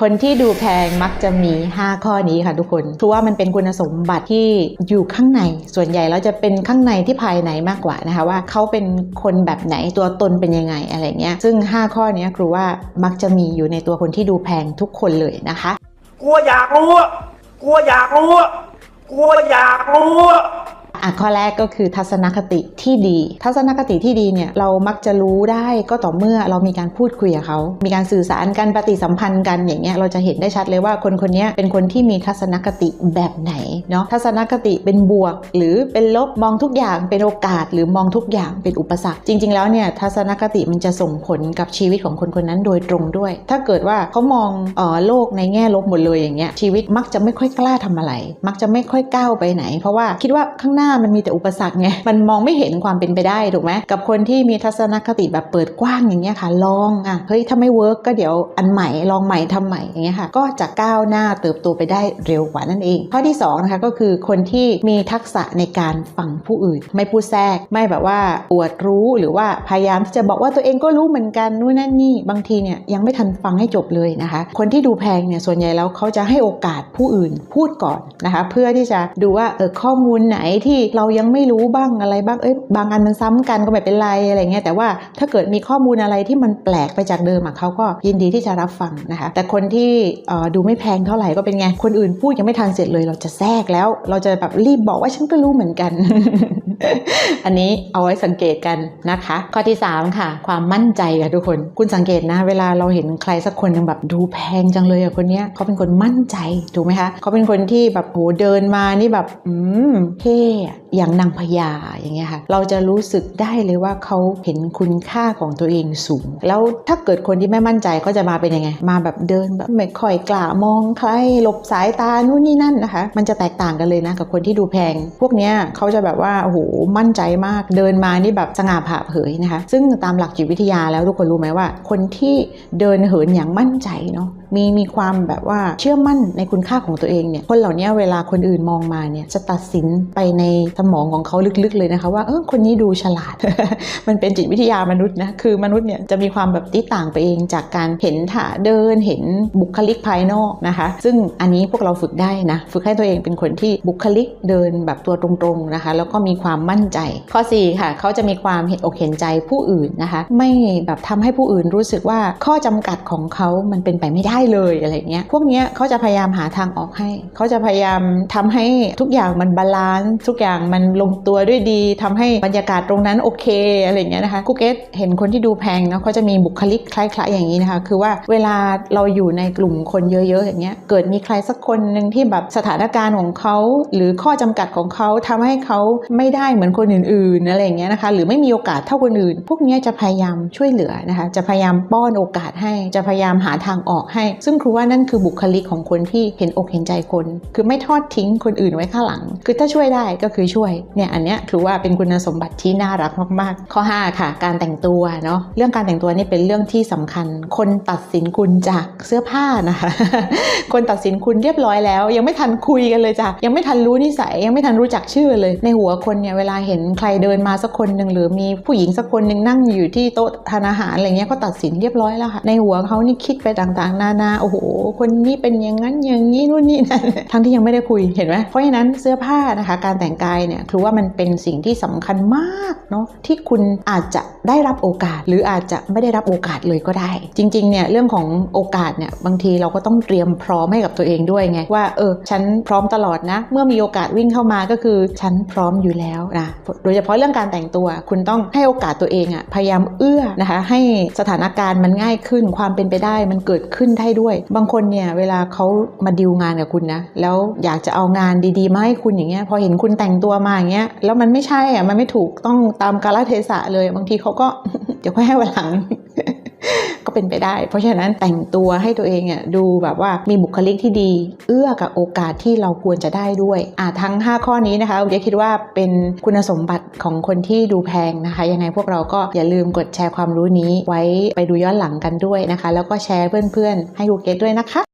คนที่ดูแพงมักจะมี 5 ข้อนี้ค่ะทุกคนคือว่ามันเป็นคุณสมบัติที่อยู่ข้างใน ส่วนใหญ่แล้วจะเป็นข้างในที่ภายในมากกว่านะคะว่าเขาเป็นคนแบบไหนตัวตนเป็นยังไงอะไรเงี้ย ซึ่ง 5 ข้อนี้ครูว่ามักจะมีอยู่ในตัวคนที่ดูแพงทุกคนเลยนะคะกลัวอยากรู้กลัวอยากรู้กลัวอยากรู้ อะข้อแรกก็คือทัศนคติที่ดี ทัศนคติที่ดีเนี่ยเรามักจะรู้ได้ก็ต่อเมื่อเรามีการพูดคุยกับเขา มีการสื่อสารกันปฏิสัมพันธ์กันอย่างเงี้ยเราจะเห็นได้ชัดเลยว่าคนคนนี้เป็นคนที่มีทัศนคติแบบไหนเนาะทัศนคติเป็นบวก หรือเป็นลบมองทุกอย่างเป็นโอกาส หรือมองทุกอย่างเป็นอุปสรรค จริง ๆ แล้วเนี่ยทัศนคติมันจะส่งผลกับชีวิตของคนคนนั้นโดยตรงด้วย ถ้าเกิดว่าเขามองเออโลกในแง่ลบหมดเลยอย่างเงี้ยชีวิตมักจะไม่ค่อยกล้าทำอะไร มักจะไม่ค่อยก้าวไปไหน เพราะว่าคิดว่าข้างหน้ามันมีแต่อุปสรรคไงมันมองไม่เห็นความเป็นไปได้ถูกไหมกับคนที่มีทัศนคติแบบเปิดกว้างอย่างเงี้ยค่ะลองอะเฮ้ยถ้าไม่เวิร์กก็เดี๋ยวอันใหม่ลองใหม่ทำใหม่อย่างเงี้ยค่ะก็จะก้าวหน้าเติบโตไปได้เร็วกว่านั่นเอง ข้อที่สองนะคะก็คือคนที่มีทักษะในการฟังผู้อื่น ไม่พูดแทรกไม่แบบว่าอวดรู้หรือว่าพยายามที่จะบอกว่าตัวเองก็รู้เหมือนกันนู่นนั่นนี่บางทีเนี่ยยังไม่ทันฟังให้จบเลยนะคะ คนที่ดูแพงเนี่ยส่วนใหญ่แล้วเขาจะให้โอกาสผู้อื่นพูดก่อนนะคะ เพื่อที่จะดูว่าเออข้อมูลไหนที่เรายังไม่รู้บ้างอะไรบ้างเอ้ยบางอันมันซ้ำกันก็ไม่เป็นไรอะไรเงี้ยแต่ว่าถ้าเกิดมีข้อมูลอะไรที่มันแปลกไปจากเดิมอะเขาก็ยินดีที่จะรับฟังนะคะ แต่คนที่ดูไม่แพงเท่าไหร่ก็เป็นไงคนอื่นพูดยังไม่ทันเสร็จเลย เราจะแทรกแล้ว เราจะแบบรีบบอกว่าฉันก็รู้เหมือนกัน อันนี้เอาไว้สังเกตกันนะคะ ข้อที่ 3 ค่ะ ความมั่นใจค่ะทุกคน คุณสังเกตนะ เวลาเราเห็นใครสักคนหนึงแบบดูแพงจังเลยอะคนเนี้ยเขาเป็นคนมั่นใจถูกไหมคะเขาเป็นคนที่แบบโหเดินมานี่แบบอืมเท่อย่างนางพญาอย่างเงี้ยค่ะเราจะรู้สึกได้เลยว่าเขาเห็นคุณค่าของตัวเองสูง แล้วถ้าเกิดคนที่ไม่มั่นใจก็จะมาเป็นยังไง มาแบบเดินแบบไม่ค่อยกล้ามองใครหลบสายตานู่นนี่นั่นนะคะ มันจะแตกต่างกันเลยนะกับคนที่ดูแพง พวกเนี้ยเขาจะแบบว่าโอ้โหมั่นใจมาก เดินมานี่แบบสง่าผ่าเผยนะคะ ซึ่งตามหลักจิตวิทยาแล้วทุกคนรู้ไหมว่า คนที่เดินเหินอย่างมั่นใจเนาะมีมีความแบบว่าเชื่อมั่นในคุณค่าของตัวเองเนี่ยคนเหล่านี้เวลาคนอื่นมองมาเนี่ยจะตัดสินไปในสมองของเขาลึกๆเลยนะคะ ว่าเออคนนี้ดูฉลาด มันเป็นจิตวิทยามนุษย์นะคือมนุษย์เนี่ยจะมีความแบบติต่างไปเองจากการเห็นถ่าเดินเห็นบุคลิกภายนอกนะคะ ซึ่งอันนี้พวกเราฝึกได้นะ ฝึกให้ตัวเองเป็นคนที่บุคลิกเดินแบบตัวตรงๆนะคะ แล้วก็มีความมั่นใจ ข้อ 4 ค่ะ เขาจะมีความเห็นอกเห็นใจผู้อื่นนะคะ ไม่แบบทำให้ผู้อื่นรู้สึกว่าข้อจำกัดของเขามันเป็นไปไม่ได้เลยอะไรเงี้ย พวกเนี้ยเขาจะพยายามหาทางออกให้ เขาจะพยายามทำให้ทุกอย่างมันบาลานซ์ทุกอย่างมันลงตัวด้วยดีทำให้บรรยากาศตรงนั้นโอเคอะไรเงี้ยนะคะกูเกตเห็นคนที่ดูแพงเนาะเขาจะมีบุคลิกคล้าย ๆ อย่างนี้นะคะ คือว่าเวลาเราอยู่ในกลุ่มคนเยอะๆอย่างเงี้ย เกิดมีใครสักคนหนึ่งที่แบบสถานการณ์ของเขาหรือข้อจำกัดของเขาทำให้เขาไม่ได้เหมือนคนอื่นๆอะไรอย่างเงี้ยนะคะ หรือไม่มีโอกาสเท่าคนอื่น พวกนี้จะพยายามช่วยเหลือนะคะ จะพยายามป้อนโอกาสให้ จะพยายามหาทางออกให้ ซึ่งครูว่านั่นคือบุคลิกของคนที่เห็นอกเห็นใจคน คือไม่ทอดทิ้งคนอื่นไว้ข้างหลัง คือถ้าช่วยได้ก็คือช่วย เนี่ยอันเนี้ยครูว่าเป็นคุณสมบัติที่น่ารักมากๆ ข้อ 5 ค่ะ การแต่งตัวเนาะ เรื่องการแต่งตัวนี่เป็นเรื่องที่สำคัญ คนตัดสินคุณจากเสื้อผ้านะคะ คนตัดสินคุณเรียบร้อยแล้ว ยังไม่ทันคุยกันเลยจ้ะ ยังไม่ทันรู้นิสัย ยังไม่ทันรู้จักชื่อเลย ในหัวคนเนี่ยเวลาเห็นใครเดินมาสักคนหนึ่งหรือมีผู้หญิงสักคนหนึ่งนั่งอยู่ที่โต๊ะทานอาหารอะไรเงี้ยก็ตัดสินเรียบร้อยแล้วค่ะ ในหัวเขานี่คิดไปต่างๆ นานาโอ้โห คนนี้เป็นอย่างนั้นอย่างนี้นู่นนี่นั่นทั้งที่ยังไม่ได้คุยเห็นไหมเพราะฉะนั้นเสื้อผ้านะคะ การแต่งกายเนี่ยคือว่ามันเป็นสิ่งที่สำคัญมากเนาะที่คุณอาจจะได้รับโอกาส หรืออาจจะไม่ได้รับโอกาสเลยก็ได้ จริงๆเนี่ยเรื่องของโอกาสเนี่ยบางทีเราก็ต้องเตรียมพร้อมให้กับตัวเองด้วยไงว่าเออฉันพร้อมตลอดนะ เมื่อมีโอกาสวิ่งเข้ามาก็คือฉันพร้อมอยู่แล้วนะโดยเฉพาะเรื่องการแต่งตัว คุณต้องให้โอกาสตัวเองอะพยายามเอื้อนะคะ ให้สถานการณ์มันง่ายขึ้นความเป็นไปได้มันเกิดขึ้นได้ด้วย บางคนเนี่ยเวลาเขามาดิวงานกับคุณนะแล้วอยากจะเอางานดีๆมาให้คุณอย่างเงี้ยพอเห็นคุณแต่งตัวมาอย่างเงี้ยแล้วมันไม่ใช่อะมันไม่ถูกต้องตามกาลเทศะเลย บางทีเขาก็เดี๋ยวค่อยให้วันหลัง ก็เป็นไปได้ เพราะฉะนั้นแต่งตัวให้ตัวเองอะดูแบบว่ามีบุคลิกที่ดี เอื้อกับโอกาสที่เราควรจะได้ด้วยอะทั้ง 5 ข้อนี้นะคะเดี๋ยวคิดว่าเป็นคุณสมบัติของคนที่ดูแพงนะคะ ยังไงพวกเราก็อย่าลืมกดแชร์ความรู้นี้ไว้ไปดูย้อนหลังกันด้วยนะคะ แล้วก็แชร์เพื่อนๆ ให้กูเก็ตด้วยนะคะ